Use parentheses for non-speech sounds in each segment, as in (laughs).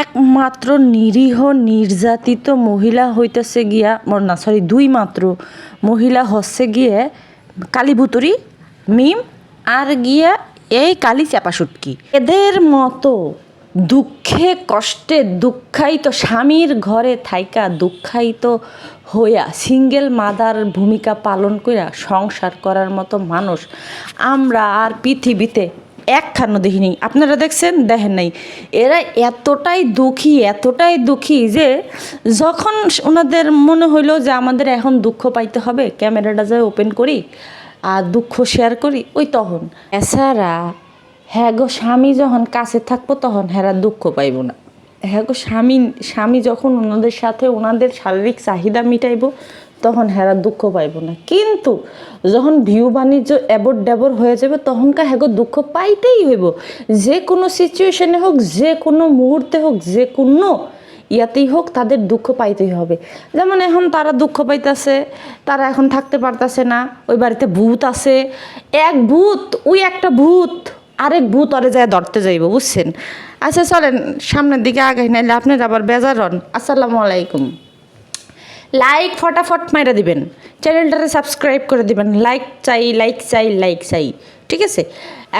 একমাত্র নিরীহ, নির্যাতিত মহিলা হইতেছে গিয়া না সরি দুই মাত্র মহিলা হচ্ছে গিয়ে কালীভুতুরি মিম আর গিয়া এই কালী চাপা সুটকি। এদের মতো দুঃখে কষ্টে দুঃখায়িত স্বামীর ঘরে থাইকা দুঃখায়িত হইয়া সিঙ্গেল মাদার ভূমিকা পালন কইরা সংসার করার মতো মানুষ আমরা আর পৃথিবীতে একখানো দেখিনি। আপনারা দেখছেন, দেখেন নাই। এরা এতটাই দুঃখী এতটাই দুঃখী যে যখন ওনাদের মনে হইল যে আমাদের এখন দুঃখ পাইতে হবে, ক্যামেরাটা যায় ওপেন করি আর দুঃখ শেয়ার করি, ওই তখন। এছাড়া হ্যাঁ গো, স্বামী যখন কাছে থাকব তখন হেরা দুঃখ পাইব না। হ্যাঁ গো, স্বামী স্বামী যখন ওনাদের সাথে ওনাদের শারীরিক চাহিদা মিটাইব তখন হেরা দুঃখ পাইব না। কিন্তু যখন ভিউ বাণিজ্য এবর ডেবর হয়ে যাবে, তখনকার হ্যাগো দুঃখ পাইতেই হইব। যে কোনো সিচুয়েশনে হোক, যে কোনো মুহূর্তে হোক, যে কোনো ইয়াতেই হোক, তাদের দুঃখ পাইতেই হবে। যেমন এখন তারা দুঃখ পাইতেছে, তারা এখন থাকতে পারতাছে না, ওই বাড়িতে ভূত আছে। এক ভূত, ওই একটা ভূত, আরেক ভূত অরে যায় ধরতে যাইব, বুঝছেন? আচ্ছা চলেন, সামনের দিকে আগে নাইলে আপনার আবার বেজার হন। আসসালামু আলাইকুম। লাইক ফটাফট মাইরা দিবেন। চ্যানেলটারে সাবস্ক্রাইব করে দিবেন। লাইক চাই লাইক চাই লাইক চাই। ঠিক আছে?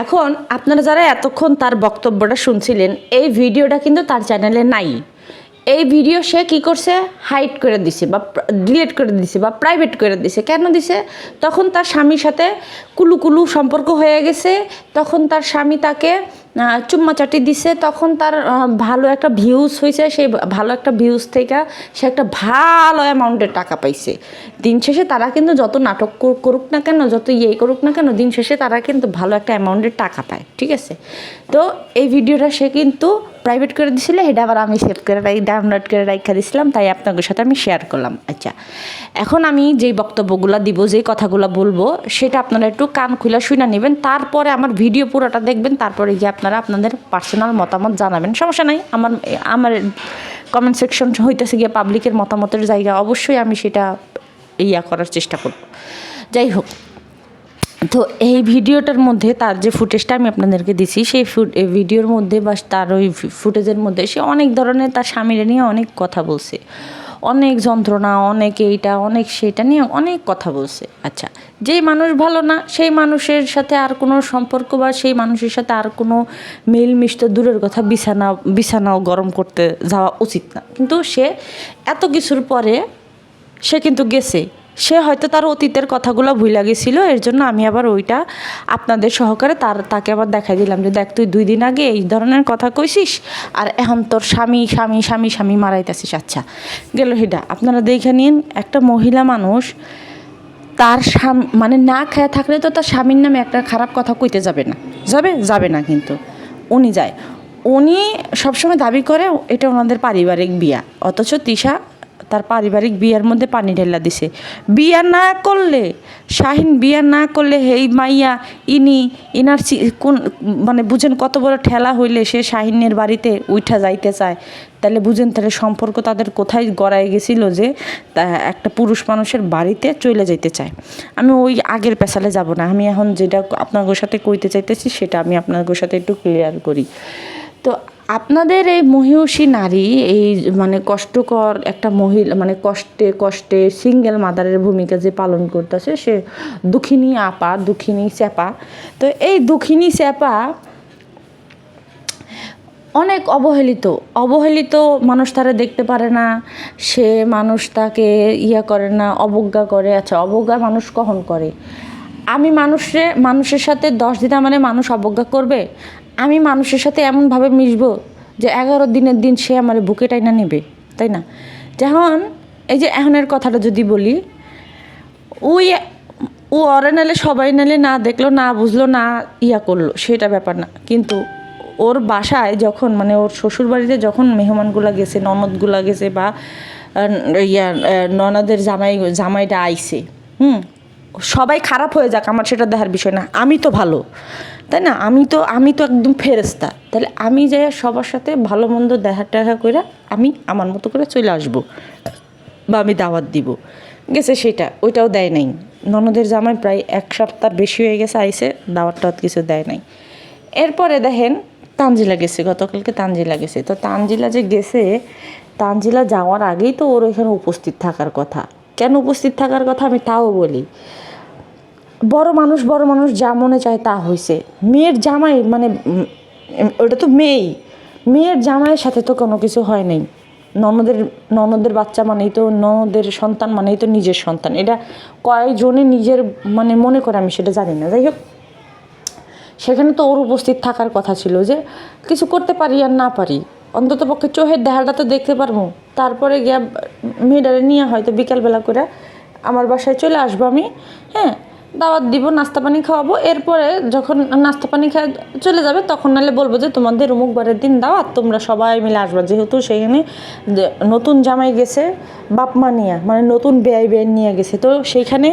এখন আপনারা যারা এতক্ষণ তার বক্তব্যটা শুনছিলেন, এই ভিডিওটা কিন্তু তার চ্যানেলে নাই। এই ভিডিও সে কি করছে? হাইড করে দিছে বা ডিলিট করে দিছে বা প্রাইভেট করে দিছে। কেন দিছে? তখন তার স্বামীর সাথে কুলু কুলু সম্পর্ক হয়ে গেছে। তখন তার স্বামী তাকে আহ, চুম্মাচাটি দিছে তখন তার ভালো একটা ভিউজ হয়েছে সেই ভালো একটা ভিউজ থেকে সে একটা ভালো অ্যামাউন্টের টাকা পাইছে। দিন শেষে তারা কিন্তু যত নাটক করুক না কেন যত ইয়ে করুক না কেন দিন শেষে তারা কিন্তু ভালো একটা অ্যামাউন্টের টাকা পায় ঠিক আছে? তো এই ভিডিওটা সে কিন্তু প্রাইভেট করে দিছিল, এটা আবার আমি সেভ করে ডাউনলোড করে রাখা দিছিলাম, তাই আপনাদের সাথে আমি শেয়ার করলাম। আচ্ছা এখন আমি যেই বক্তব্যগুলো দিব, যেই কথাগুলো বলব, সেটা আপনারা একটু কান খুলে শুনে নেবেন, তারপরে আমার ভিডিও পুরোটা দেখবেন, তারপরে গিয়ে আপনারা আপনাদের পার্সোনাল মতামত জানাবেন। সমস্যা নাই, আমার আমার কমেন্ট সেকশন হইতেছে গিয়ে পাবলিকের মতামতের জায়গা, অবশ্যই আমি সেটা ইয়া করার চেষ্টা করব। যাই হোক তো এই ভিডিওটার মধ্যে তার যে ফুটেজটা আমি আপনাদেরকে দিছি, সেই ভিডিওর মধ্যে বা তার ওই ফুটেজের মধ্যে সে অনেক ধরনের তার স্বামীরা নিয়ে অনেক কথা বলছে। অনেক যন্ত্রণা, অনেক এইটা, অনেক সেটা নিয়ে অনেক কথা বলছে। আচ্ছা যেই মানুষ ভালো না, সেই মানুষের সাথে আর কোনো সম্পর্ক বা সেই মানুষের সাথে আর কোনো মিল মিষ্ট দূরের কথা বিছানা, বিছানাও গরম করতে যাওয়া উচিত না। কিন্তু সে এত কিছুর পরে সে কিন্তু গেছে। সে হয়তো তার অতীতের কথাগুলো ভুলে গেছিল, এর জন্য আমি আবার ওইটা আপনাদের সহকারে তার, তাকে আবার দেখাই দিলাম যে, দেখ, তুই দুই দিন আগে এই ধরনের কথা কইছিস আর এখন তোর স্বামী স্বামী স্বামী স্বামী মারাইতেছিস। আচ্ছা গেল সেটা আপনারা দেখে নিন, একটা মহিলা মানুষ তার স্বামী মানে না খেয়ে থাকলে তো তার স্বামীর নামে একটা খারাপ কথা কইতে যাবে না, যাবে যাবে না কিন্তু, উনি যায়। উনি সবসময় দাবি করে, এটা ওনাদের পারিবারিক বিয়া, অথচ তিশা তার পারিবারিক বিয়ার মধ্যে পানি ঢেলা দিছে। বিয়া না করলে, শাহিন বিয়া না করলে, হেই মাইয়া, ইনি, ইনার কোন মানে বুঝেন কত বড় ঠেলা হইলে সে শাহিনের বাড়িতে উঠা যাইতে চায়। তাহলে বুঝেন তাহলে সম্পর্ক তাদের কোথায় গড়ায় গেছিল যে একটা পুরুষ মানুষের বাড়িতে চলে যাইতে চায়। আমি ওই আগের পেশালে যাব না। আমি এখন যেটা আপনাদের সাথে কইতে চাইতেছি, সেটা আমি আপনাদের সাথে একটু ক্লিয়ার করি। তো আপনাদের এই মহিষী নারী, এই মানে কষ্টকর একটা মহিলা মানে কষ্টে কষ্টে সিঙ্গেল মাদারের ভূমিকা যে পালন করতেছে, সে দুঃখিনী আপা, দুঃখিনী চেপা তো এই দুঃখিনী চেপা অনেক অবহেলিত অবহেলিত মানুষ তারা দেখতে পারে না, সে মানুষ তাকে ইয়া করে না, অবজ্ঞা করে। আচ্ছা অবজ্ঞা মানুষ কখন করে? আমি মানুষে, মানুষের সাথে দশ দিন মানে মানুষ অবজ্ঞা করবে? আমি মানুষের সাথে এমনভাবে মিশবো যে এগারো দিনের দিন সে আমার বুকে টাইনা নেবে, তাই না? যেমন এই যে এখনের কথাটা যদি বলি, ওই ও অরে নালে সবাই নালে না দেখল, না বুঝলো, না ইয়া করল, সেটা ব্যাপার না। কিন্তু ওর বাসায় যখন মানে ওর শ্বশুর বাড়িতে যখন মেহমানগুলা গেছে, ননদগুলা গেছে বা ইয়া ননদের জামাই, জামাইটা আইছে, হুম? সবাই খারাপ হয়ে যাক, আমার সেটা দেখার বিষয় না। আমি তো ভালো। তাই না? আমি তো আমি তো একদম ফেরেস্তা তাহলে আমি যাই সবার সাথে ভালো মন্দ দেখা টেখা করে আমি আমার মতো করে চলে আসব বা আমি দাওয়াত দিব। গেছে সেটা, ওইটাও দেয় নাই। ননদের জামাই প্রায় এক সপ্তাহ বেশি হয়ে গেছে আইসে দাওয়াত টাওয়াত কিছু দেয় নাই। এরপরে দেখেন তানজিলা গেছে, গতকালকে তানজিলা গেছে। তো তানজিলা যে গেছে, তানজিলা যাওয়ার আগেই তো ওর ওইখানে উপস্থিত থাকার কথা। কেন উপস্থিত থাকার কথা আমি তাও বলি। বড় মানুষ বড় মানুষ যা মনে চায় তা হয়েছে মেয়ের জামাই মানে ওটা তো মেয়েই। মেয়ের জামাইয়ের সাথে তো কোনো কিছু হয় নাই। ননদের ননদের বাচ্চা মানেই তো, ননদের সন্তান মানেই তো নিজের সন্তান। এটা কয়জনে নিজের মানে মনে করে আমি সেটা জানি না। যাই হোক, সেখানে তো ওর উপস্থিত থাকার কথা ছিল যে, কিছু করতে পারি আর না পারি। অন্তত পক্ষে চোখের দেখাটা তো দেখতে পারব। তারপরে গিয়া মেয়েটারে নিয়ে হয়তো বিকালবেলা করে আমার বাসায় চলে আসব আমি। হ্যাঁ দাওয়াত দিব, নাস্তা পানি খাওয়াবো। এরপরে যখন নাস্তা পানি খাওয়া চলে যাবে, তখন নাহলে বলব যে তোমাদের অমুক বারের দিন দাওয়াত, তোমরা সবাই মিলে আসবা। যেহেতু সেখানে নতুন জামাই গেছে, বাপ মা নিয়ে মানে নতুন বেআই বেআই নিয়ে গেছে। তো সেইখানে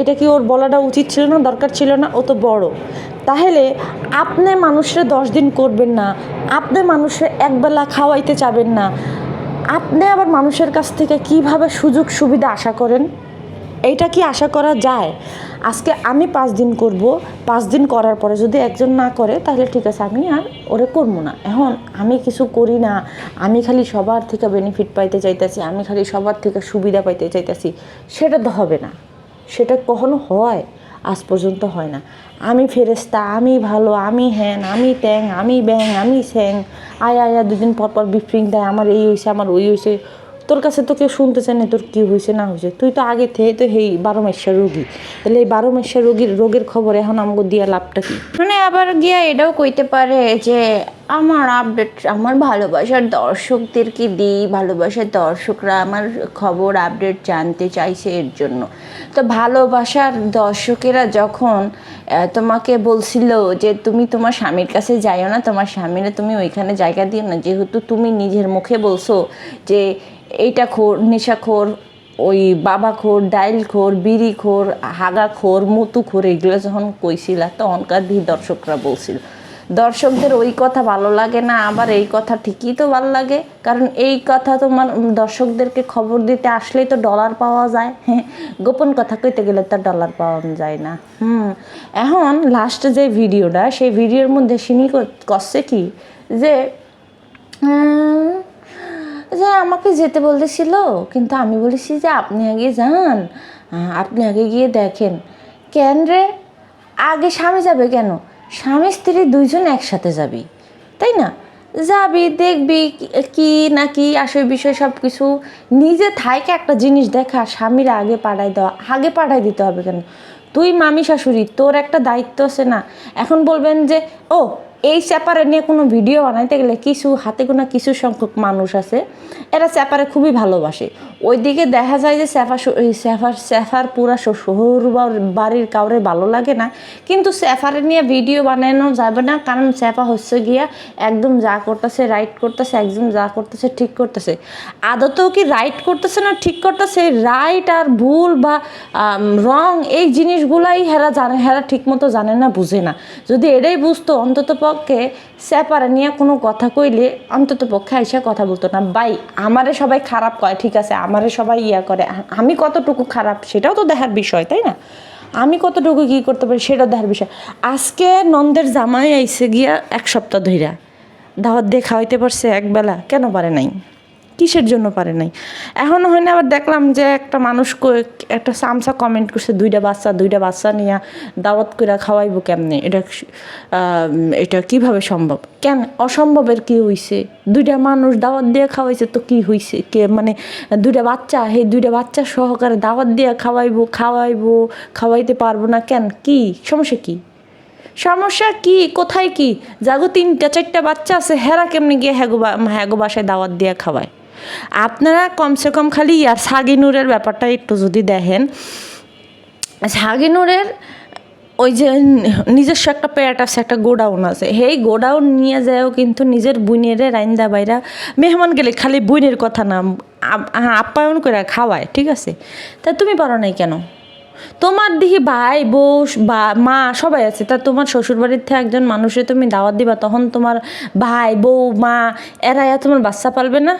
এটা কি ওর বলাটা উচিত ছিল না, দরকার ছিল না? ও তো বড়। তাহলে আপনি মানুষের দশ দিন করবেন না, আপনি মানুষের একবেলা খাওয়াইতে চাবেন না। আপনি আবার মানুষের কাছ থেকে কীভাবে সুযোগ সুবিধা আশা করেন? এইটা কি আশা করা যায়? আজকে আমি পাঁচ দিন করব, পাঁচ দিন করার পরে যদি একজন না করে, তাহলে ঠিক আছে, আমি আর ওরে করব না। এখন আমি কিছু করি না, আমি খালি সবার থেকে বেনিফিট পাইতে চাইতেছি, আমি খালি সবার থেকে সুবিধা পাইতে চাইতেছি, সেটা তো হবে না। সেটা কখনো হয়, আজ পর্যন্ত হয় না। আমি ফেরেস্তা আমি ভালো, আমি হ্যান, আমি ট্যাং আমি ব্যাং, আমি স্যাং। আয়, আয়া দুদিন পর পর বিফ্রিং দেয়, আমার এই হয়েছে আমার ওই হয়েছে তোর কাছে তো কেউ শুনতে চায় না, তোর কী হয়েছে, না হয়েছে? তুই তো আগে থেকে তো হেই বারো মাসের রোগী। তাহলে এই বারো মাসের রোগীর রোগের খবর এখন আমাকে দিয়া লাভটা কি? মানে আবার গিয়া এটাও কইতে পারে যে আমার আপডেট আমার ভালোবাসার দর্শকদেরকে দিই? ভালোবাসার দর্শকরা আমার খবর আপডেট জানতে চাইছে এর জন্য। তো ভালোবাসার দর্শকেরা যখন তোমাকে বলছিল যে তুমি তোমার স্বামীর কাছে যাইও না, তোমার স্বামীরা তুমি ওইখানে জায়গা দিও না, যেহেতু তুমি নিজের মুখে বলছো যে এইটা খোর নেশাখোর ওই বাবা খোর, ডাইল খোর, বিড়ি খোর, হাগা খোর, মতু খোর, এগুলো যখন কইছিলা তখনকার দর্শকরা বলছিল। দর্শকদের ওই কথা ভালো লাগে না, আবার এই কথা ঠিকই তো ভালো লাগে। কারণ এই কথা তোমার দর্শকদেরকে খবর দিতে আসলেই তো ডলার পাওয়া যায়। হ্যাঁ (laughs) গোপন কথা কইতে গেলে তো ডলার পাওয়া যায় না। হুম, এখন লাস্টে যে ভিডিওটা, সেই ভিডিওর মধ্যে সিনি করছে কি? যে যে আমাকে যেতে বলতেছিল কিন্তু আমি বলেছি যে আপনি আগে যান আপনি আগে গিয়ে দেখেন। কেন রে? আগে স্বামী যাবে কেন? স্বামী, স্ত্রী দুইজন একসাথে যাবি, তাই না? যাবি, দেখবি কি- না কি আসে বিষয় সব কিছু নিজে থাইকে একটা জিনিস দেখা, স্বামীরা আগে পাঠাই দেওয়া, আগে পাঠাই দিতে হবে কেন? তুই মামি শাশুড়ি, তোর একটা দায়িত্ব আছে না? এখন বলবেন যে, ও, এই চ্যাপারে নিয়ে কোনো ভিডিও বানাইতে গেলে কিছু, হাতে গোনা কিছু সংখ্যক মানুষ আছে, এরা চ্যাপারে খুবই ভালোবাসে। ওইদিকে দেখা যায় যে স্যাফা স্যাফার স্যাফার পুরা শ্বশুর বাড়ির কাউরে ভালো লাগে না। কিন্তু স্যাফারে নিয়ে ভিডিও বানানো যাবে না, কারণ স্যাফা হচ্ছে গিয়া একদম যা করতেছে, রাইট করতেছে, একদম যা করতেছে, ঠিক করতেছে। আদতেও কি রাইট করতেছে না, ঠিক করতেছে, রাইট আর ভুল বা রং এই জিনিসগুলাই হেরা জানে, হেরা ঠিক মতো জানে না, বুঝে না। যদি এটাই বুঝতো, অন্তত পক্ষে স্যাপারে নিয়ে কোনো কথা কইলে অন্তত পক্ষে আইসা কথা বলতো না। বাই আমারে সবাই খারাপ কয়, ঠিক আছে? আমারে সবাই ইয়া করে। আমি কতটুকু খারাপ সেটাও তো দেখার বিষয়, তাই না? আমি কতটুকু কী করতে পারি সেটাও দেখার বিষয়। আজকে নন্দের জামাই আইসে গিয়া এক সপ্তাহ ধইরা। দাওয়াত দেখা হইতে পারছে একবেলা কেন পারে নাই? কিসের জন্য পারে নাই। এখন হয় না আবার দেখলাম যে একটা মানুষ একটা সামসা কমেন্ট করছে, দুইটা বাচ্চা দুইটা বাচ্চা নিয়ে দাওয়াত করে খাওয়াইবো কেমনে? এটা এটা কীভাবে সম্ভব? কেন অসম্ভবের কি হইছে? দুইটা মানুষ দাওয়াত দিয়ে খাওয়াইছে তো কি হইছে? কে মানে দুইটা বাচ্চা সেই দুইটা বাচ্চা সহকারে দাওয়াত দিয়ে খাওয়াইবো খাওয়াইবো, খাওয়াইতে পারব না কেন? কি? সমস্যা কি? সমস্যা কি? কোথায় কি? জাগো তিনটা, চারটা বাচ্চা আছে, হেরা কেমনি গিয়ে হ্যাগো হ্যাগো বাসায় দাওয়াত দিয়ে খাওয়ায়? আপনারা কমসে কম খালি ইয়ার সাগিনুরের ব্যাপারটা একটু যদি দেখেন সাগিনুরের ওই যে নিজস্ব একটা প্যাট আছে, একটা গোডাউন আছে। সেই গোডাউন নিয়ে যায়ও কিন্তু নিজের বুনেরে রাইন্দা বাইরা মেহমান গেলে খালি বুনের কথা না আপ্যায়ন করে খাওয়ায়, ঠিক আছে? তা তুমি পারো নাই কেন? তোমার দিহি ভাই, বউ, বা, মা সবাই আছে, তা তোমার শ্বশুরবাড়ির থেকে একজন মানুষে তুমি দাওয়াত দিবা, তখন তোমার ভাই, বউ, মা এরা তোমার বাচ্চা পালবে না?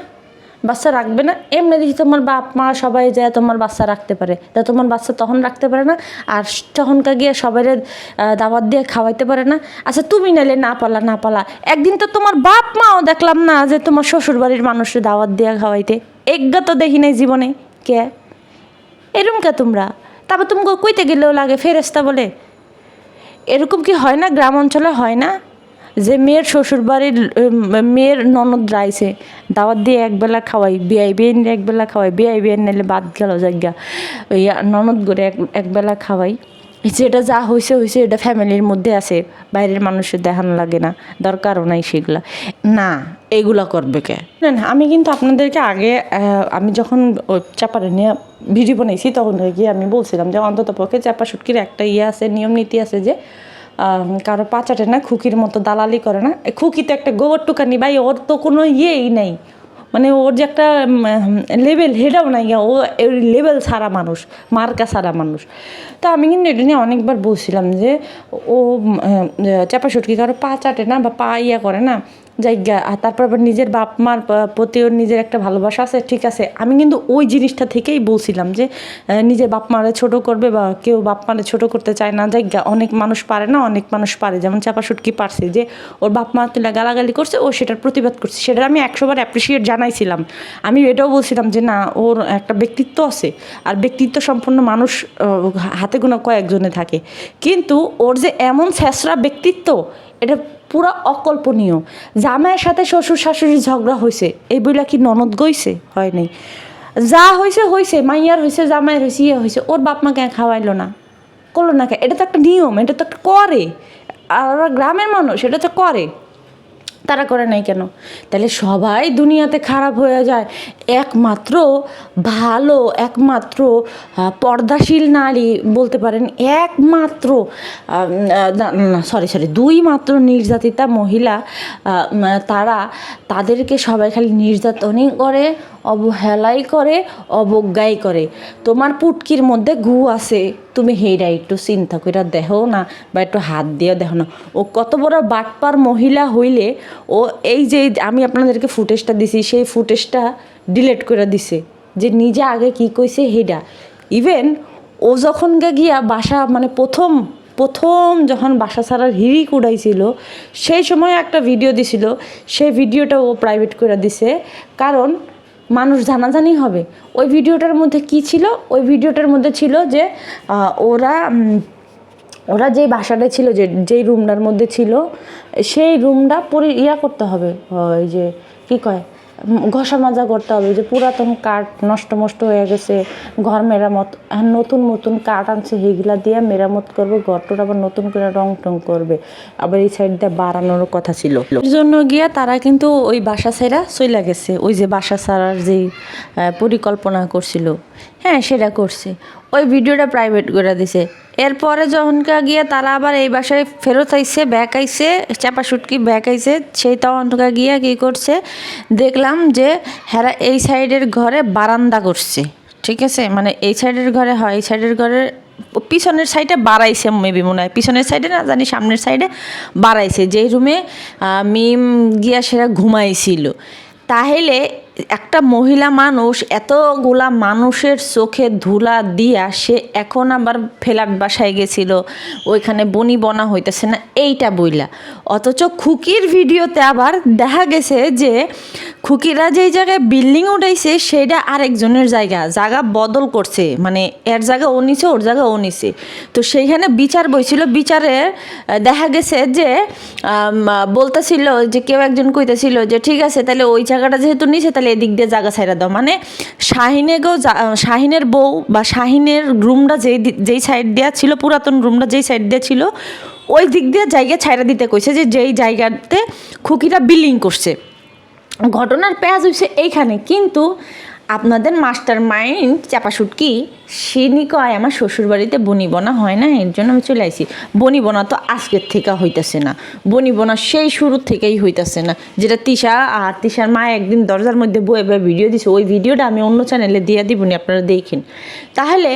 বাচ্চা রাখবে না। এমনি দেখি তোমার বাপ মা সবাই যায় তোমার বাচ্চা রাখতে পারে। তা তোমার বাচ্চা তখন রাখতে পারে না, আর তখনকার গিয়ে সবাই দাওয়াত দিয়ে খাওয়াইতে পারে না। আচ্ছা তুমি নাইলে না পালা না পালা। একদিন তো তোমার বাপ মাও দেখলাম না যে তোমার শ্বশুর বাড়ির মানুষের দাওয়াত দিয়ে খাওয়াইতে। একগা তো দেখি নাই জীবনে। কে? এরম কে তোমরা? তারপর তুমি কইতে গেলেও লাগে ফেরেস্তা বলে। এরকম কি হয় না? গ্রাম অঞ্চলে হয় না? যে মেয়ের শ্বশুর বাড়ির মেয়ের ননদ রাইছে দাওয়াত দিয়ে একবেলা খাওয়াই বিয়াই বিয়ান একবেলা খাওয়াই বিয়াই বিয়ান নিলে বাদ গেল জায়গা। ওই ননদ করে এক একবেলা খাওয়াই। যেটা যা হয়েছে হয়েছে এটা ফ্যামিলির মধ্যে আছে বাইরের মানুষের দেখানো লাগে না দরকারও নাই সেগুলা। না এগুলা করবে কে? না না, আমি কিন্তু আপনাদেরকে আগে আমি যখন চাপারে নিয়ে ভিডিও বানাইছি তখন গিয়ে আমি বলছিলাম যে অন্তত পক্ষে চাপা শুটকির একটা ইয়ে আছে নিয়ম নীতি আছে যে কারও পাচাটে না, খুকির মতো দালালি করে না। খুকি তো একটা গোবর টুকানি ভাই, ওর তো কোনো ইয়েই নেই। মানে ওর যে একটা লেভেল, হেডাও নাই ও লেভেল সারা মানুষ, মার্কা সারা মানুষ। তা আমি কিন্তু এটা নিয়ে অনেকবার বলছিলাম যে, ও চাপা সুটকি কারও পা চাটে না বা পা ইয়া করে না জায়গা, আর তারপর আবার নিজের বাপ মার প্রতি ওর নিজের একটা ভালোবাসা আছে, ঠিক আছে। আমি কিন্তু ওই জিনিসটা থেকেই বলছিলাম যে নিজের বাপ মারে ছোট করবে বা কেউ বাপ মারে ছোট করতে চায় না, জায়গা, অনেক মানুষ পারে না, অনেক মানুষ পারে। যেমন চাপা সুটকি পারছে যে, ওর বাপ মা তুলে গালাগালি করছে, ও সেটার প্রতিবাদ করছে। সেটা আমি একশোবার অ্যাপ্রিসিয়েট জানাইছিলাম। আমি এটাও বলছিলাম যে, না, ওর একটা ব্যক্তিত্ব আছে, আর ব্যক্তিত্ব সম্পন্ন মানুষ হাতে গোনা কয়েকজনে থাকে। কিন্তু ওর যে এমন ছেঁচড়া ব্যক্তিত্ব এটা পুরো অকল্পনীয়। জামাইয়ের সাথে শ্বশুর শাশুড়ি ঝগড়া হয়েছে এই বইলা কি ননদ গইছে? হয় নাই। যা হয়েছে হয়েছে মাইয়ার হয়েছে জামাইয়ের হয়েছে ইয়ে হয়েছে ওর বাপ মা কেন খাওয়াইলো না। করল না কে? এটা তো একটা নিয়ম, এটা তো একটা করে। আর গ্রামের মানুষ, এটা তো করে। তারা করে নাই কেন? তাহলে সবাই দুনিয়াতে খারাপ হয়ে যায়। একমাত্র ভালো, একমাত্র পর্দাশীল নারী বলতে পারেন, একমাত্র সরি সরি দুই মাত্র নির্যাতিতা মহিলা তারা তাদেরকে সবাই খালি নির্যাতনই করে অবহেলাই করে, অবজ্ঞাই করে। তোমার পুটকির মধ্যে গু আছে। তুমি হেইরা একটু চিন্তা করে দেখো না বা একটু হাত দিয়ে দেখো না। ও কত বড় বাটপার মহিলা হইলে ও এই যে আমি আপনাদেরকে ফুটেজটা দিছি, সেই ফুটেজটা ডিলেট করে দিছে। যে নিজে আগে কি কইছে হেডা ইভেন ও যখন গিয়া বাসা মানে প্রথম প্রথম যখন বাসা ছাড়ার হিরিক উড়াইছিল, সেই সময় একটা ভিডিও দিছিল। সেই ভিডিওটা ও প্রাইভেট করে দিছে। কারণ মানুষ জানাজানি হবে। ওই ভিডিওটার মধ্যে কি ছিল? ওই ভিডিওটার মধ্যে ছিল যে ওরা ওরা যেই বাসাটা ছিল, যে, যেই রুমটার মধ্যে ছিল, সেই রুমটা পরি, ইয়া করতে হবে, ওই যে, কী কয়? ঘষা মাজা করতে হবে, যে পুরাতন কাঠ নষ্ট মষ্ট হয়ে গেছে, ঘর মেরামত নতুন নতুন কাঠ আনছে, সেইগুলা দিয়ে মেরামত করবে, ঘরটোর আবার নতুন করে রং টং করবে। আবার এই সাইড দিয়ে বাড়ানোর কথা ছিল। এর জন্য গিয়া তারা কিন্তু ওই বাসা ছাইরা চইলা গেছে। ওই যে বাসা ছাড়ার যে পরিকল্পনা করছিল। হ্যাঁ সেটা করছে। ওই ভিডিওটা প্রাইভেট করে দিছে। এরপরে যখনকা গিয়ে তারা আবার এই বাসায় ফেরত আইসে ব্যাক আইসে চাপা শুটকি ব্যাক আইসে সেই তখনকা গিয়ে কী করছে, দেখলাম যে হেরা এই সাইডের ঘরে বারান্দা করছে, ঠিক আছে? মানে এই সাইডের ঘরে হয়, এই সাইডের ঘরে পিছনের সাইডে বাড়াইছে মেবি মনে হয়। পিছনের সাইডে না, জানি সামনের সাইডে বাড়াইছে। যেই রুমে মিম গিয়া সেরা ঘুমাইছিল। তাহলে একটা মহিলা মানুষ, এতগুলা মানুষের চোখে ধুলা দিয়া সে এখন আবার ফ্ল্যাট বাসায় গেছিল। ওইখানে বনি বনা হইতেছে না, এইটা বইলা। অথচ খুকির ভিডিওতে আবার দেখা গেছে যে, খুকিরা যেই জায়গায় বিল্ডিং উঠাইছে, সেইটা আরেকজনের জায়গা জায়গা বদল করছে। মানে এর জায়গা ও নিছে, ওর জায়গা ও নিছে। তো সেইখানে বিচার বইছিল, বিচারে দেখা গেছে যে বলতেছিল যে, কেউ একজন কইতেছিল যে, ঠিক আছে তাহলে ওই জায়গাটা যেহেতু নিছে তাহলে এদিক দিয়ে জায়গা ছাইরা দাও। মানে শাহিনেগেও শাহিনের বউ বা শাহিনের রুমটা যেই যেই সাইড দেওয়া ছিল, পুরাতন রুমটা যেই সাইড দেওয়া ছিল, ওই দিক দিয়ে জায়গা ছাইরা দিতে কইছে যে যেই জায়গাতে খুকিরা বিলিং করছে। ঘটনার পেঁয়াজ হয়েছে এইখানে। কিন্তু আপনাদের মাস্টার মাইন্ড চাপাশুটকি সিনি কয়, আমার শ্বশুরবাড়িতে বনি বোনা হয় না, এর জন্য আমি চলে আসি বনি বোনা তো আজকের থেকে হইতেছে না। বনি বোনা সেই শুরু থেকেই হইতেছে না, যেটা তিশা আর তিশার মা একদিন দরজার মধ্যে বয়ে বয়ে ভিডিও দিছে। ওই ভিডিওটা আমি অন্য চ্যানেলে দিয়ে দিবনি, আপনারা দেখেন। তাহলে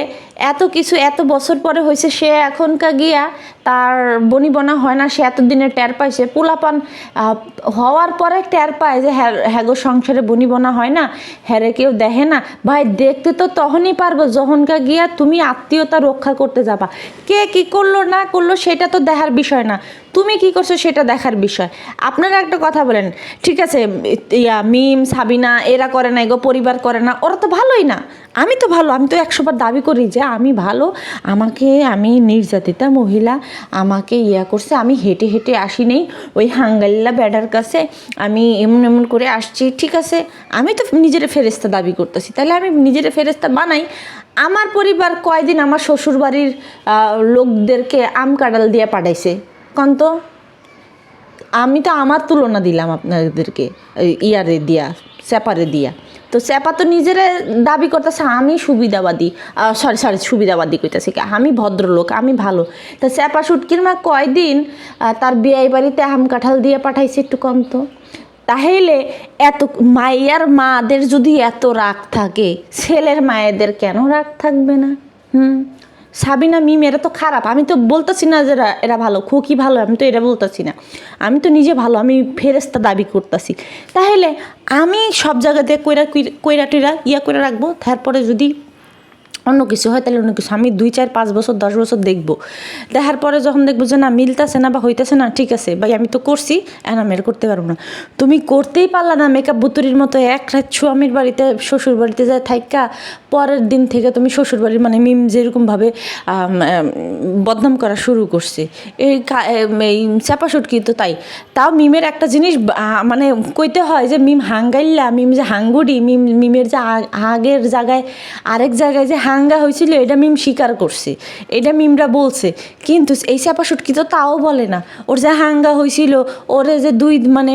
এত কিছু, এত বছর পরে হয়েছে সে এখনকার গিয়া তার বনি বনা হয় না, সে এতদিনে টের পাইছে। পোলাপান হওয়ার পরে টের পায় যে হ্যাঁ হ্যাগো সংসারে বনি বনা হয় না হ্যারে কেউ দেখে না। ভাই, দেখতে তো তখনই পারব যখনকা গিয়া তুমি আত্মীয়তা রক্ষা করতে যাবা। কে কি করল, না করল, সেটা তো দেখার বিষয় না। তুমি কি করছ সেটা দেখার বিষয়। আপনারা একটা কথা বলেন, ঠিক আছে, ইয়া, মিম, সাবিনা, এরা করে না এগো পরিবার করে না, ওরা তো ভালোই না। আমি তো ভালো, আমি তো একশোবার দাবি করি যে আমি ভালো, আমাকে আমি নির্যাতিতা মহিলা, আমাকে ইয়া করছে, আমি হেঁটে হেঁটে আসি নেই, ওই হাঙ্গাল্লা ব্যাডার কাছে আমি এমন এমন করে আসছি, ঠিক আছে, আমি তো নিজের ফেরেস্তা দাবি করতেছি, তাহলে আমি নিজের ফেরেস্তা বানাই। আমার পরিবার কয়দিন আমার শ্বশুরবাড়ির লোকদেরকে আম কাঁঠাল দিয়ে পাঠাইছে। কন্ত আমি তো আমার তুলনা দিলাম আপনাদেরকে ইয়ারে দিয়া স্যাপারে দিয়া। তো স্যাপা তো নিজেরে দাবি করতেছে আমি সুবিধাবাদী সরি সরি সুবিধাবাদী কইতেছি কি, আমি ভদ্রলোক আমি ভালো। তা স্যাপা সুটকির মা কয়দিন তার বিয়াই বাড়িতে আম কাঁঠাল দিয়ে পাঠাইছে একটু কম তো। তাহলে এত মাইয়ার মাদের যদি এত রাগ থাকে ছেলের মায়েদের কেন রাগ থাকবে না? হুম? সাবিনা, মিম, এরা তো খারাপ। আমি তো বলতেছি না যে এরা- ভালো। খুকি ভালো, আমি তো এটা বলতেছি না। আমি তো নিজে ভালো, আমি ফেরেস্তা দাবি করতেছি। তাহলে আমি সব জায়গাতে কইরা কইরা টইরা ইয়া করে রাখব। তারপরে যদি অন্য কিছু হয়, তাহলে অন্য কিছু। আমি দুই, চার, পাঁচ বছর, দশ বছর দেখব। দেখার পরে যখন দেখব যে না, মিলতেছে না বা হইতেছে না, ঠিক আছে, ভাই, আমি তো করছি, এখন আমি করতে পারব না। তুমি করতেই পারলা না মেকআপ বুতুরির মতো এক রাত স্বামীর বাড়িতে, শ্বশুর বাড়িতে যায় থাইকা, পরের দিন থেকে তুমি শ্বশুর বাড়ির মানে মিম যেরকমভাবে বদনাম করা শুরু করছে। এই এই চাপা সুটকি তো তাই। তাও মিমের একটা জিনিস মানে কইতে হয় যে, মিম হাঙ্গাইল্লা, মিম যে হাঙ্গুডি, মিম, মিমের যে আগের জায়গায়, আরেক জায়গায় যে হাঙ্গা হয়েছিল, এটা মিম স্বীকার করছে। এটা মিমরা বলছে। কিন্তু এই চাপা সুটকি তো তাও বলে না। ওর যে হাঙ্গা হয়েছিল, ওরে যে দুই মানে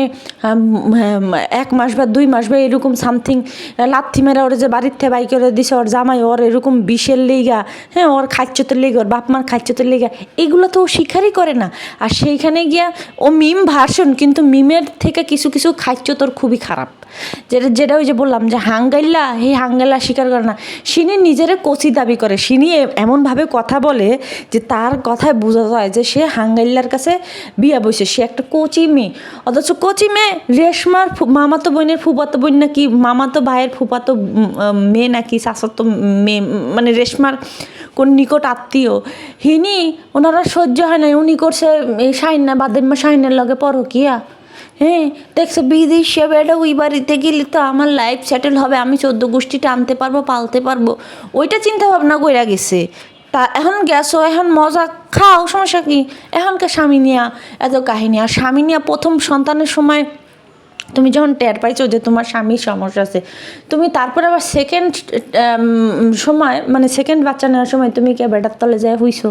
এক মাস বা দুই মাস বা এরকম সামথিং, লাথি মেরা ওরে যে বাড়ির থেকে বাই করে দিছে, ওর জামাই ওর এরকম বিষের লেগা হ্যাঁ ওর খাচ্যতের লেগে, ওর বাপ মার খাচ্যতের লেগা, এগুলো তো ও স্বীকারই করে না। আর সেইখানে গিয়া ও মিম ভার্সন, কিন্তু মিমের থেকে কিছু কিছু খাচ্য তোর খুবই খারাপ। যেটা যেটা ওই যে বললাম যে হাঙ্গাইল্লা, হে হাঙ্গাইল্লা স্বীকার করে না। সিনি নিজের কচি দাবি করে। সিনি এমনভাবে কথা বলে যে তার কথায় বোঝা যায় যে সে হাঙ্গাইল্লার কাছে বিয়া বসে সে একটা কচি মেয়ে। অথচ কচি মেয়ে রেশমার মামাতো বোনের ফুপাতো বোন নাকি, মামাতো ভাইয়ের ফুপাতো মেয়ে নাকি শাসতো মেয়ে মানে রেশমার কোন নিকট আত্মীয়। হিনি, ওনারা সহ্য হয় না উনি করছে এই সাইনা বাদেম্মা সাইনের লগে পরকিয়া। হ্যাঁ দেখছ, বিদেশে বেটা ওই বাড়িতে গেলে তো আমার লাইফ সেটেল হবে, আমি চোদ্দ গোষ্ঠী টানতে পারব, পালতে পারব। ওইটা চিন্তা ভাবনা কইরা গেছে। তা এখন গেছো, এখন মজা খাও, সমস্যা কি? এখনকার স্বামী নিয়া, এত কাহিনী। আর স্বামী নিয়া প্রথম সন্তানের সময় তুমি যখন টের পাইছো যে তোমার স্বামীর সমস্যা আছে, তুমি তারপর আবার সেকেন্ড সময় মানে সেকেন্ড বাচ্চা নেওয়ার সময় তুমি কে বেটার তলে যায় হইছো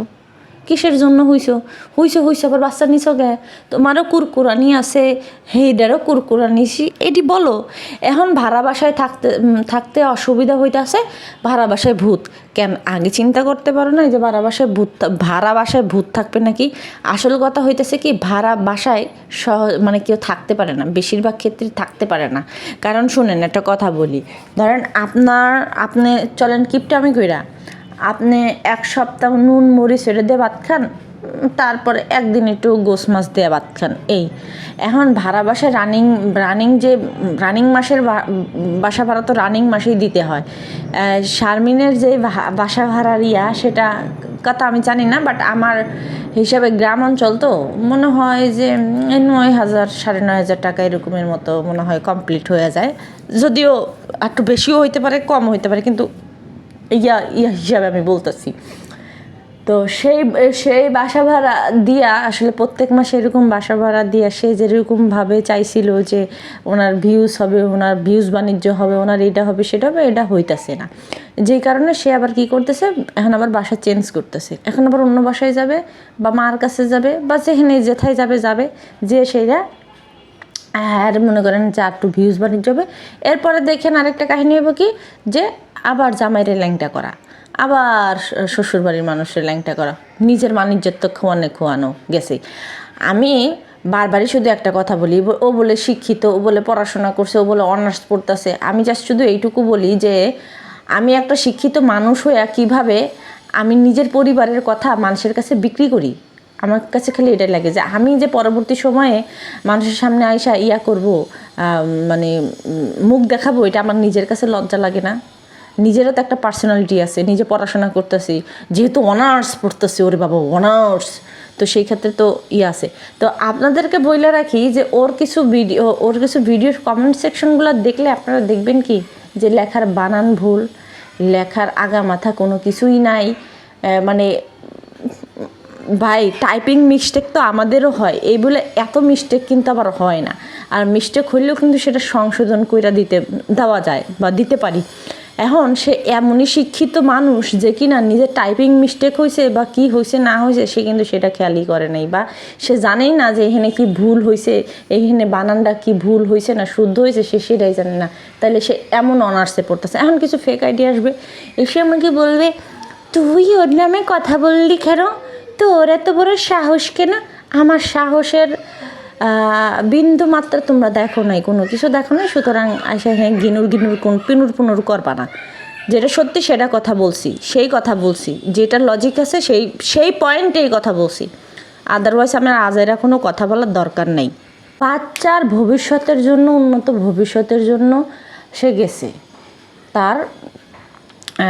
কিসের জন্য হইছো? হইছো হইছো, আবার বাচ্চা নিছো গে তোমারও কুরকুরানি আছে, হেইডারও কুরকুরানিছি এটি বলো, এখন ভাড়া বাসায় থাকতে থাকতে অসুবিধা হইতাছে? ভাড়া বাসায় ভূত। কেন, আগে চিন্তা করতে পারো না যে ভাড়া বাসায় ভূত ভাড়া বাসায় ভূত থাকবে নাকি? আসল কথা হইতেছে কি, ভাড়া বাসায় সহ মানে কেউ থাকতে পারে না, বেশিরভাগ ক্ষেত্রে থাকতে পারে না। কারণ শুনেন, একটা কথা বলি। ধরেন আপনার, আপনি চলেন কিপটা আমি কইরা আপনি এক সপ্তাহ নুন, মরিচ এটা দিয়ে ভাত খান, তারপরে একদিন একটু গোস মাছ দিয়ে ভাত খান, এই। এখন ভাড়া বাসায় রানিং রানিং যে রানিং মাসের বাসা ভাড়া তো রানিং মাসেই দিতে হয়। শারমিনের যে বাসা ভাড়ার ইয়া, সেটা কথা আমি জানি না বাট আমার হিসাবে গ্রাম অঞ্চল তো, মনে হয় যে নয় হাজার, সাড়ে নয় হাজার টাকা এরকমের মতো মনে হয় কমপ্লিট হয়ে যায়। যদিও একটু বেশিও হইতে পারে কম হইতে পারে, কিন্তু ইয়া ইয়া হিসাবে আমি বলতেছি। তো সেই সেই বাসা ভাড়া দিয়া আসলে প্রত্যেক মাসে এরকম বাসা ভাড়া দিয়া সে যেরকমভাবে চাইছিল যে ওনার ভিউজ হবে, ওনার ভিউজ বাণিজ্য হবে, ওনার এটা হবে, সেটা হবে, এটা হইতাছে না। যেই কারণে সে আবার কি করতেছে, এখন আবার বাসা চেঞ্জ করতেছে। এখন আবার অন্য বাসায় যাবে বা মার কাছে যাবে বা যেখানে যেথায় যাবে যাবে। যে সেইটা আর মনে করেন যে একটু ভিউজ বাণিজ্য হবে। এরপরে দেখেন আরেকটা কাহিনী হবে কি, যে আবার জামাইরে ল্যাংটা করা, আবার শ্বশুর বাড়ির মানুষের ল্যাংটা করা। নিজের বাণিজ্যের তো খোয়ানে খোয়ানো গেছে আমি বারবারই শুধু একটা কথা বলি ও বলে শিক্ষিত, ও বলে পড়াশোনা করছে, ও বলে অনার্স পড়তেছে। আমি জাস্ট শুধু এইটুকু বলি যে, আমি একটা শিক্ষিত মানুষ হয়ে কীভাবে আমি নিজের পরিবারের কথা মানুষের কাছে বিক্রি করি? আমার কাছে খালি এটাই লাগে যে, আমি যে পরবর্তী সময়ে মানুষের সামনে আইসা ইয়া করব মানে মুখ দেখাবো, এটা আমার নিজের কাছে লজ্জা লাগে না। নিজেরও তো একটা পার্সোনালিটি আছে, নিজে পড়াশোনা করতেছি, যেহেতু অনার্স পড়তেছি, ওরে বাবা অনার্স তো সেই ক্ষেত্রে তো ই আছে। তো আপনাদেরকে বলে রাখি যে ওর কিছু ভিডিও ওর কিছু ভিডিওর কমেন্ট সেকশনগুলো দেখলে আপনারা দেখবেন কি? যে লেখার বানান ভুল, লেখার আগা মাথা কোনো কিছুই নাই মানে ভাই টাইপিং মিস্টেক তো আমাদেরও হয়। এই বলে এত মিস্টেক কিন্তু আবার হয় না। আর মিস্টেক হইলেও কিন্তু সেটা সংশোধন কইরা দিতে, দেওয়া যায় বা দিতে পারি। এখন সে এমনই শিক্ষিত মানুষ যে কিনা নিজের টাইপিং মিস্টেক হয়েছে বা কি হয়েছে না হয়েছে সে কিন্তু সেটা খেয়ালই করে নাই বা সে জানেই না যে এখানে কি ভুল হয়েছে এখানে বানানটা কি ভুল হয়েছে না শুদ্ধ হয়েছে সে সেটাই জানে না। তাহলে সে এমন অনার্সে পড়তেছে। এখন কিছু ফেক আইডিয়া আসবে। এসে আমাকে বলবে, তুই ওর নামে কথা বললি কেন? তো তোর এত বড় সাহস কেন? আমার সাহসের বিন্দু মাত্রা তোমরা দেখো নাই, কোনো কিছু দেখো নাই, সুতরাং আসে হ্যাঁ গিনুর গিনুর কোন পিনুর পুনুর করবা না। যেটা সত্যি সেটা কথা বলছি, সেই কথা বলছি, যেটা লজিক আছে সেই সেই পয়েন্টেই কথা বলছি। আদারওয়াইজ আমার আজেরা কোনো কথা বলার দরকার নেই। বাচ্চার ভবিষ্যতের জন্য, উন্নত ভবিষ্যতের জন্য সে গেছে। তার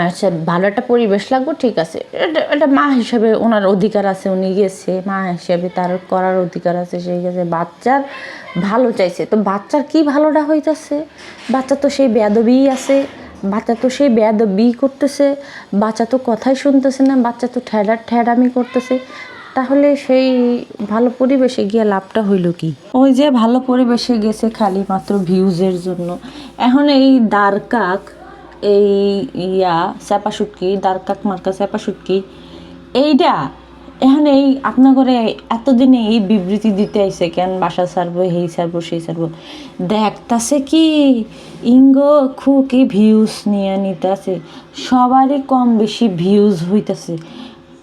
আচ্ছা ভালো একটা পরিবেশ লাগবে, ঠিক আছে। এটা এটা মা হিসাবে ওনার অধিকার আছে, উনি গেছে, মা হিসাবে তার করার অধিকার আছে, সেই গেছে। বাচ্চার ভালো চাইছে। তো বাচ্চার কি ভালোটা হইতেছে? বাচ্চা তো সেই বেদবিই আছে, বাচ্চা তো সেই বেদবি করতেছে, বাচ্চা তো কথাই শুনতেছে না, বাচ্চা তো ঠেডা ঠেডামি করতেছে। তাহলে সেই ভালো পরিবেশে গিয়ে লাভটা হইল কি? ওই যে ভালো পরিবেশে গেছে খালি মাত্র ভিউজের জন্য। এখন এই দ্বারকাক এই ইয়া স্যাপা শুটকি দারকাক মার্কা স্যাপা শুটকি এইটা এখন এই আপনার ঘরে এতদিনে এই বিবৃতি দিতে আইসে কেন বাসা ছাড়বো, এই ছাড়বো, সেই ছাড়বো। দেখতাছে কি? ইঙ্গো খুকি ভিউজ নিয়ে নিতেছে। সবারই কম বেশি ভিউজ হইতাছে।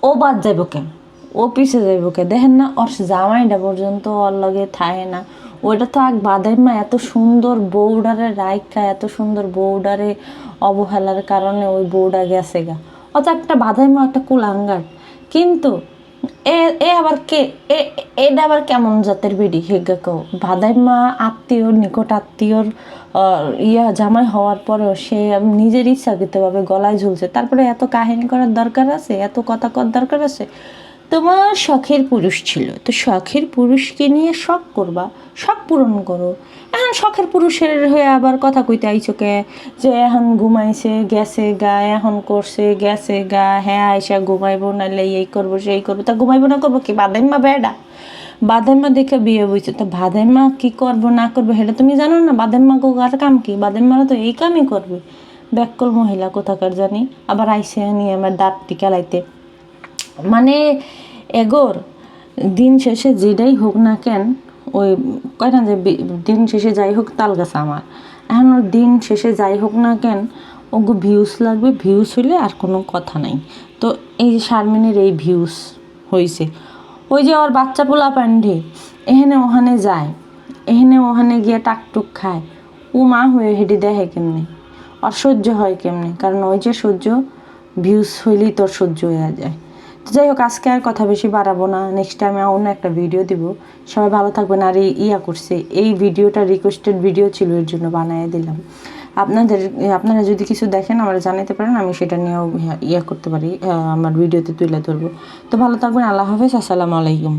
ও বাদ যাইব কেন? ও পিছে যাইব কে দেখেন না, ওর জামাইটা পর্যন্ত ওর লগে থাহে না। ওইটা তো এক বাদের মা এত সুন্দর বৌডারে রাইখা, এত সুন্দর বউডারে অবহেলার কারণে ওই বউটা গেছে গা। অত একটা বাধাই মা একটা কুলাঙ্গার। কিন্তু এ এ আবার কে, এ, এটা আবার কেমন জাতের বিড়ি? হেগা কও ভাদাই মা আত্মীয় নিকট আত্মীয়র ইয়া জামাই হওয়ার পরেও সে নিজের ইচ্ছাকৃতভাবে গলায় ঝুলছে। তারপরে এত কাহিনী করার দরকার আছে? এত কথা করার দরকার আছে? তোমার শখের পুরুষ ছিল, তো শখের পুরুষকে নিয়ে শখ করবা, শখ পূরণ করো। এখন শখের পুরুষের হয়ে আবার কথা কইতে আইছো কে? যে এখন ঘুমাইছে, গেছে গা, এখন করছে, গেছে গা হ্যাঁ আইসা ঘুমাইবো, নাহলে এই করব, সেই করব। তা ঘুমাইবো না করব কি? বাদাইমা বেডা। বাদাইমা দেখে বিয়ে বইছে তো বাদাইমা কি করব, না করব, সেটা তুমি জানো না? বাদাইমা গোগার কাম কি? বাদাইমারা তো এই কামই করবে। ব্যাককল মহিলা কোথাকার জানি? আবার আইসে নিয়ে আমার দাঁত টিকালাইতে মানে এগোর, দিন শেষে যেটাই হোক না কেন, ওই কয় না যে দিন শেষে যাই হোক তাল গাছ আমার। এখন দিন শেষে যাই হোক না কেন, ওগো ভিউজ লাগবে ভিউস হইলে আর কোনো কথা নাই। তো এই যে শারমিনের এই ভিউজ হয়েছে ওই যে ওর বাচ্চা পোলা প্যান্ডে এখানে ওখানে যায় এখানে ওখানে গিয়ে টাকটুক খায়, ও মা হয়ে হেঁটে দেখে কেমনে আর সহ্য হয় কেমনে, কারণ ওই যে সহ্য ভিউজ হইলেই তোর সহ্য হয়ে যায়। যাই হোক, আজকে আর কথা বেশি বাড়াবো না। নেক্সট টাইমে অন্য একটা ভিডিও দিব। সবাই ভালো থাকবেন। আর ইয়া করছে, এই ভিডিওটা রিকোয়েস্টেড ভিডিও ছিল, এর জন্য বানিয়ে দিলাম। আপনাদের, আপনারা যদি কিছু দেখেন, আমরা জানাতে পারেন, আমি সেটা নিয়েও ইয়া করতে পারি আমার ভিডিওতে তুলে ধরবো। তো ভালো থাকবেন, আল্লাহ হাফেজ, আসসালামু আলাইকুম।